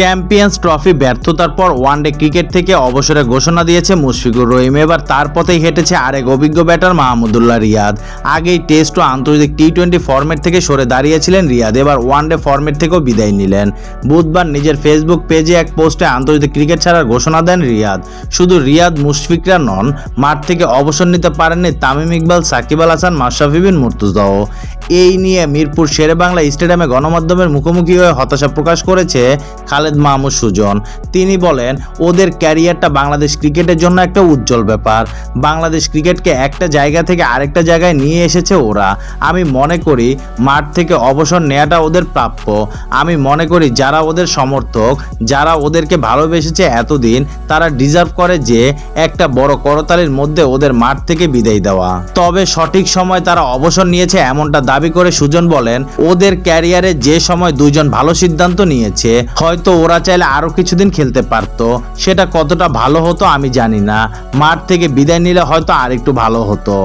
Champions trophy ব্যর্থতার পর one day cricket থেকে অবসরের ঘোষণা দিয়েছে মুশফিকুর রহিম। এবার তার পথেই হেঁটেছে আরেক অভিজ্ঞ ব্যাটার মাহমুদুল্লাহ রিয়াদ। আগেই টেস্ট ও আন্তর্জাতিক টি টোয়েন্টি ফর্মেট থেকে সরে দাঁড়িয়েছিলেন রিয়াদ। এবার ওয়ানডে ফর্মেট থেকেও বিদায় নিলেন। বুধবার নিজের ফেসবুক পেজে এক পোস্টে আন্তর্জাতিক ক্রিকেট ছাড়ার ঘোষণা দেন রিয়াদ। শুধু রিয়াদ মুশফিকরা নন, মাঠ থেকে অবসর নিতে পারেননি তামিম ইকবাল, সাকিব আল হাসান, মাশরাফি বিন মুর্তুজাও। এই নিয়ে মিরপুর শেরেবাংলা স্টেডিয়ামে গণমাধ্যমের মুখোমুখি হয়ে হতাশা প্রকাশ করেছে খালেদ মাহমুদ সুজন। তিনি বলেন, ওদের ক্যারিয়ারটা বাংলাদেশ ক্রিকেটের জন্য একটা উজ্জ্বল ব্যাপার। বাংলাদেশ ক্রিকেটকে একটা জায়গা থেকে আরেকটা জায়গায় নিয়ে এসেছে ওরা। আমি মনে করি, মাঠ থেকে অবসর নেওয়াটা ওদের প্রাপ্য। আমি মনে করি, যারা ওদের সমর্থক, যারা ওদেরকে ভালোবেসেছে এতদিন, তারা ডিজার্ভ করে যে একটা বড় করতালির মধ্যে ওদের মাঠ থেকে বিদায় দেওয়া। তবে সঠিক সময় তারা অবসর নিয়েছে এমনটা দাবি করে সুজন বলেন, ওদের ক্যারিয়ারে যে সময় দুইজন ভালো সিদ্ধান্ত নিয়েছে, হয়তো ওরা চাইলে আরও কিছুদিন খেলতে পারতো। সেটা কতটা ভালো হতো আমি জানি না। মাঠ থেকে বিদায় নিলে হয়তো আরেকটু ভালো হতো।